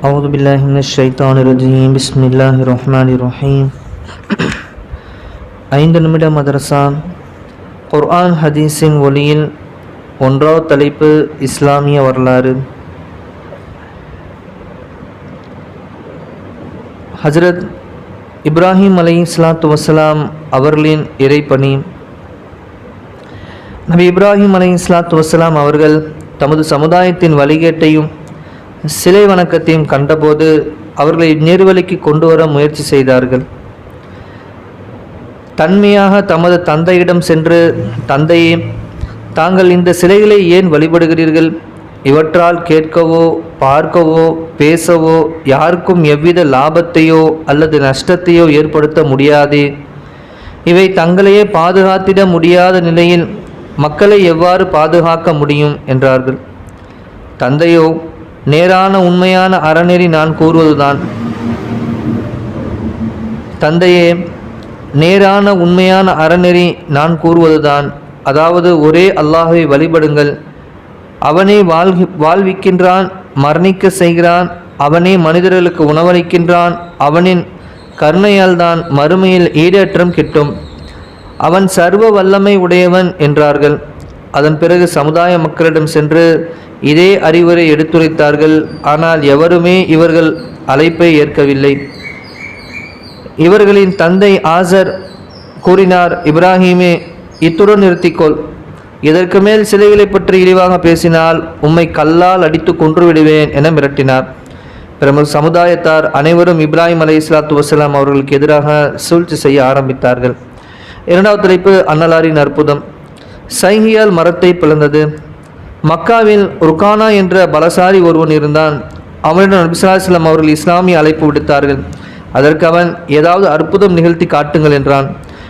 أعوذ بالله من الشيطان الرجيم بسم الله الرحمن الرحيم ஐந்து நிமிட மதரசா குர்ஆன் ஹதீஸின் ஒளியில் ஒன்றாவது தலைப்பு இஸ்லாமிய வரலாறு ஹஜரத் இப்ராஹிம் அலை இஸ்லாத்து வசலாம் அவர்களின் இறைப்பணி நபி இப்ராஹிம் அலை இஸ்லாத்து வசலாம் அவர்கள் தமது சமுதாயத்தின் வழிகேட்டையும் சிலை வணக்கத்தையும் கண்டபோது அவர்களை நேர்வழிக்கு கொண்டு வர முயற்சி செய்தார்கள். தன்மையாக தமது தந்தையிடம் சென்று தந்தையே தாங்கள் இந்த சிலைகளை ஏன் வழிபடுகிறீர்கள்? இவற்றால் கேட்கவோ பார்க்கவோ பேசவோ யாருக்கும் எவ்வித லாபத்தையோ அல்லது நஷ்டத்தையோ ஏற்படுத்த முடியாது. இவை தங்களையே பாதுகாத்திட முடியாத நிலையில் மக்களை எவ்வாறு பாதுகாக்க முடியும்? என்றார்கள். தந்தையோ நேரான உண்மையான அறநெறி நான் கூறுவதுதான். தந்தையே நேரான உண்மையான அறநெறி நான் கூறுவதுதான். அதாவது ஒரே அல்லாஹை வழிபடுங்கள். அவனே வாழ்கி வாழ்விக்கின்றான் மரணிக்க செய்கிறான் அவனே மனிதர்களுக்கு உணவளிக்கின்றான் அவனின் கருணையால் தான் மறுமையில் ஈடேற்றம் கிட்டும். அவன் சர்வ வல்லமை உடையவன் என்றார்கள். அதன் பிறகு சமுதாய மக்களிடம் சென்று இதே அறிவுரை எடுத்துரைத்தார்கள். ஆனால் எவருமே இவர்கள் அழைப்பை ஏற்கவில்லை. இவர்களின் தந்தை ஆசர் கூறினார் இப்ராஹிமே இத்துடன் நிறுத்திக்கொள். இதற்கு மேல் சிலைகளை பற்றி இழிவாக பேசினால் உம்மை கல்லால் அடித்து கொன்று விடுவேன் என மிரட்டினார். பிறகு சமுதாயத்தார் அனைவரும் இப்ராஹிம் அலை இஸ்லாத்து வசலாம் அவர்களுக்கு எதிராக சூழ்ச்சி செய்ய ஆரம்பித்தார்கள். இரண்டாவது தலைப்பு அன்னலாரின் அற்புதம். சைஹியால் மரத்தை பிளந்தது. மக்காவில் ருக்கானா என்ற பலசாரி ஒருவன் இருந்தான். அவனிடம் நபிசுலாஸ்லாம் அவர்கள் இஸ்லாமிய அழைப்பு விடுத்தார்கள். அதற்கு அவன் ஏதாவது அற்புதம் நிகழ்த்தி காட்டுங்கள் என்றான்.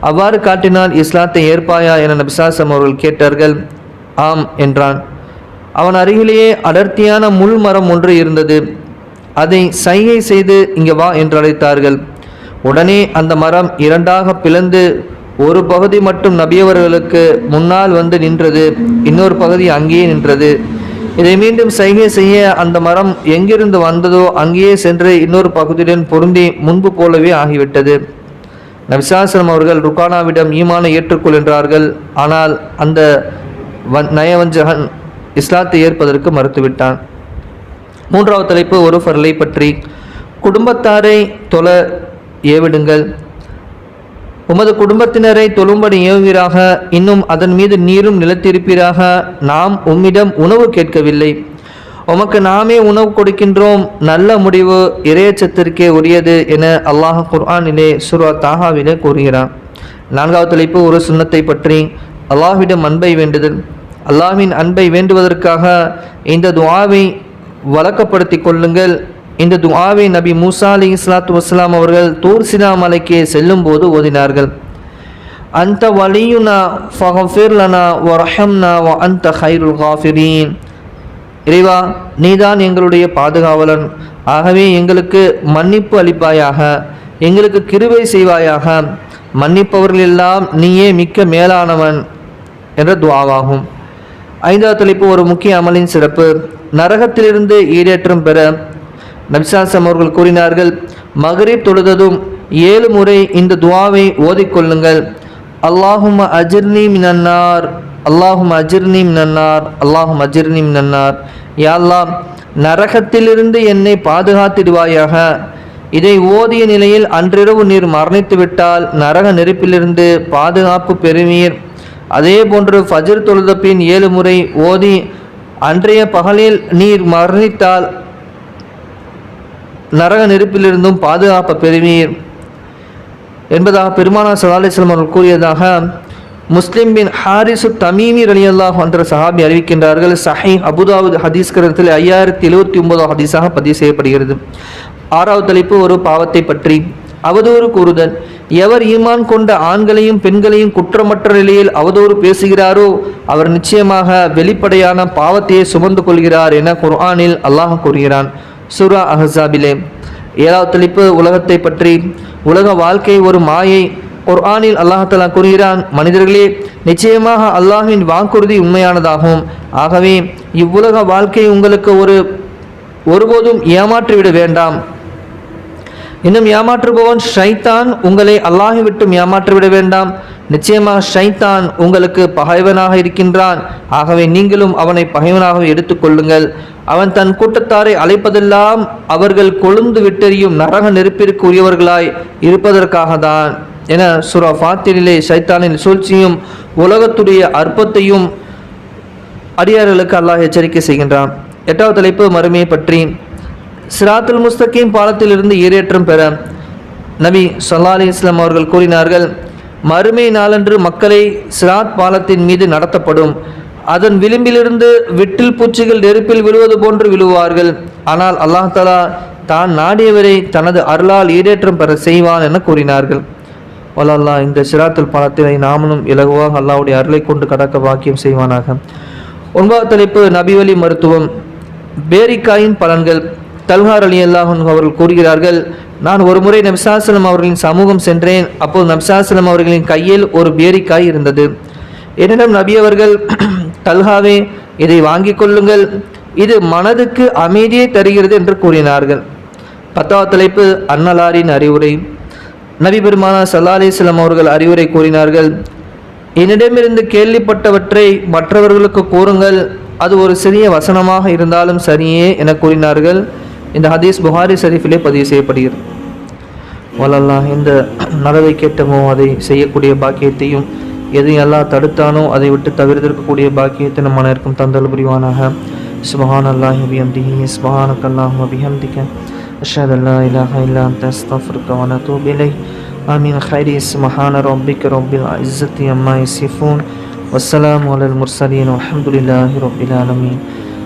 அவ்வாறு காட்டினால் இஸ்லாத்தை ஏற்பாயா? என நபிசாசம் அவர்கள் கேட்டார்கள். ஆம் என்றான். அவன் அருகிலேயே அடர்த்தியான முள் மரம் ஒன்று இருந்தது. அதை சைகை செய்து இங்கே வா என்று அழைத்தார்கள். உடனே அந்த மரம் இரண்டாக பிளந்து ஒரு பகுதி மட்டும் நபியவர்களுக்கு முன்னால் வந்து நின்றது இன்னொரு பகுதி அங்கேயே நின்றது. இதை மீண்டும் சைகை செய்ய அந்த மரம் எங்கிருந்து வந்ததோ அங்கேயே சென்று இன்னொரு பகுதியுடன் பொருந்தி முன்பு போலவே ஆகிவிட்டது. நபிசாசனம் அவர்கள் ருக்கானாவிடம் ஈமான ஏற்றுக்கொள் என்றார்கள் ஆனால் அந்த வ நயவஞ்சகன் இஸ்லாத்தை ஏற்பதற்கு மறுத்துவிட்டான். மூன்றாவது தலைப்பு ஒரு ஃபர்லை பற்றி. குடும்பத்தாரை தொலை ஏவிடுங்கள். உமது குடும்பத்தினரை தொழும்படி ஏவுவீராக. இன்னும் அதன் மீது நீரும் நிலத்திருப்பீராக. நாம் உம்மிடம் உணவு கேட்கவில்லை. உமக்கு நாமே உணவு கொடுக்கின்றோம். நல்ல முடிவு இறையச்சத்திற்கே உரியது என அல்லாஹ் குர்ஆனிலே சுரா தாகாவிலே கூறுகிறான். நான்காவது தலைப்பு ஒரு சுண்ணத்தை பற்றி. அல்லாஹ்விடம் அன்பை வேண்டுதல். அல்லாஹ்வின் அன்பை வேண்டுவதற்காக இந்த துவாவை வழக்கப்படுத்தி கொள்ளுங்கள். இந்த துஆவை நபி மூசா அலி இஸ்லாத்து வஸ்லாம் அவர்கள் தூர் சினா மலைக்கு செல்லும் போது ஓதினார்கள். அந்த வலியுனா ஃபஹஃபிர்லனா வரஹம்னா வ அந்த ஹைருல் காஃபிரீன். இறைவா நீதான் எங்களுடைய பாதுகாவலன். ஆகவே எங்களுக்கு மன்னிப்பு அளிப்பாயாக எங்களுக்கு கிருவை செய்வாயாக. மன்னிப்பவர்கள் எல்லாம் நீயே மிக்க மேலானவன் என்ற துவாவாகும் ஐந்தாவது தலைப்பு ஒரு முக்கிய அமலின் சிறப்பு. நரகத்திலிருந்து ஈடேற்றம் பெற நபிசாசம் அவர்கள் கூறினார்கள் மகரீப் தொழுததும் ஏழு முறை இந்த துவாவை ஓதிக்கொள்ளுங்கள். அல்லாஹும் அஜிர்னி மினன்னார் அல்லாஹும் அஜிர்னி மினன்னார் அல்லாஹும் அஜிர்னி மினன்னார் யாழ்லாம் நரகத்திலிருந்து என்னை பாதுகாத்திடுவாயாக. இதை ஓதிய நிலையில் அன்றிரவு நீர் மரணித்து விட்டால் நரக நெருப்பிலிருந்து பாதுகாப்பு பெறுவீர். அதே போன்று ஃபஜிர் தொழுத பின் ஏழு முறை ஓதி அன்றைய பகலில் நீர் மரணித்தால் நரக நெருப்பிலிருந்தும் பாதுகாப்ப பெறுவீர். என்பதாக பெருமானா சலாஹிஸ்லம் அவர்கள் கூறியதாக முஸ்லிம் பின் ஹாரிசு தமீமி ரலியல்லாஹ் என்ற சஹாபி அறிவிக்கின்றார்கள். சஹை அபுதாவுத் ஹதீஸ் கிரகத்தில் ஐயாயிரத்தி எழுபத்தி ஒன்பதாம் ஹதீஸாக பதிவு செய்யப்படுகிறது. ஆறாவது தலைப்பு ஒரு பாவத்தை பற்றி. அவதூறு கூறுதல் எவர் ஈமான் கொண்ட ஆண்களையும் பெண்களையும் குற்றமற்ற நிலையில் அவதூறு பேசுகிறாரோ அவர் நிச்சயமாக வெளிப்படையான பாவத்தையே சுமந்து கொள்கிறார் என குர்ஆனில் அல்லாஹ் கூறுகிறான். சூரா அஹசாபிலே. ஏழாவது தெளிப்பு உலகத்தை பற்றி. உலக வாழ்க்கை ஒரு மாயை. குர்ஆனில் அல்லாஹலா கூறுகிறான் மனிதர்களே நிச்சயமாக அல்லாஹின் வாக்குறுதி உண்மையானதாகும். ஆகவே இவ்வுலக வாழ்க்கை உங்களுக்கு ஒரு ஒருபோதும் ஏமாற்றிவிட வேண்டாம். இன்னும் ஏமாற்றுபவன் ஷைத்தான் உங்களை அல்லாஹை விட்டும் ஏமாற்றிவிட வேண்டாம். நிச்சயமாக ஷைத்தான் உங்களுக்கு பகைவனாக இருக்கின்றான். ஆகவே நீங்களும் அவனை பகைவனாக எடுத்துக்கொள்ளுங்கள். அவன் தன் கூட்டத்தாரை அழைப்பதெல்லாம் அவர்கள் கொழுந்து விட்டெறியும் நரக நெருப்பிற்கு உரியவர்களாய் இருப்பதற்காக தான் என சுரா ஃபாத்திரிலே ஷைத்தானின் சூழ்ச்சியும் உலகத்துடைய அற்பத்தையும் அடியார்களுக்கு அல்லாஹ் எச்சரிக்கை செய்கின்றான். எட்டாவது தலைப்பு மறுமையை பற்றி. சிராத்துல் முஸ்தகீம் பாலத்திலிருந்து ஏறேற்றம் பெற நபி சொல்லா அலி இஸ்லாம் அவர்கள் கூறினார்கள் மறுமை நாளன்று மக்களை சிராத் பாலத்தின் மீது நடத்தப்படும். அதன் விளிம்பிலிருந்து விட்டில் பூச்சிகள் நெருப்பில் விழுவது போன்று விழுவார்கள். ஆனால் அல்லாஹ் தலா தான் நாடியவரை தனது அருளால் ஈடேற்றம் பெற செய்வான் என கூறினார்கள். வல்லல்லா இந்த சிராத்துல் பாலத்தினை நாமளும் இலகுவாக அல்லாவுடைய அருளை கொண்டு கடக்க பாக்கியம் செய்வானாக. ஒன்பதாவது தலைப்பு நபிவழி மருத்துவம். பேரிக்காயின் பலன்கள். தல்ஹார் அலி அல்லாஹன் அவர்கள் கூறுகிறார்கள் நான் ஒரு முறை நபிசாசலம் அவர்களின் சமூகம் சென்றேன். அப்போது நபிசாசலம் அவர்களின் கையில் ஒரு பேரிக்காய் இருந்தது. என்னிடம் நபி அவர்கள் தல்ஹாவே இதை வாங்கிக் கொள்ளுங்கள். இது மனதுக்கு அமைதியை தருகிறது என்று கூறினார்கள். பத்தாவது தலைப்பு அன்னலாரின் அறிவுரை. நபி பெருமானா சல்லா அலிஸ்லாம் அவர்கள் அறிவுரை கூறினார்கள் என்னிடமிருந்து கேள்விப்பட்டவற்றை மற்றவர்களுக்கு கூறுங்கள். அது ஒரு சிறிய வசனமாக இருந்தாலும் சரியே என கூறினார்கள். இந்த ஹதீஸ் புகாரி ஷரீஃபிலே பதிவு செய்யப்படுகிறது. வலல்லா இந்த நரவை கேட்டமோ அதை செய்யக்கூடிய பாக்கியத்தையும் எதை எல்லாம் தடுத்தானோ அதை விட்டு தவிர்த்திருக்கக்கூடிய பாக்கியத்தை நம்ம அனைவருக்கும் தந்தல் புரிவானாக. சுபஹான் அல்லாஹ் அபிஹம்திஹி சுபஹானக் அல்லாஹ் அபிஹம்திக அஷத் அல்லா இலாஹ இல்லா தஸ்தஃபுர்க வனதூ பிலை ஆமீன். ஹைரி சுபஹான ரப்பிக ரப்பில் இஸ்ஸத்தி அம்மா இசிஃபூன் வஸ்ஸலாமு அலல் முர்சலீன் அல்ஹம்துலில்லாஹி ரப்பில் ஆலமீன்.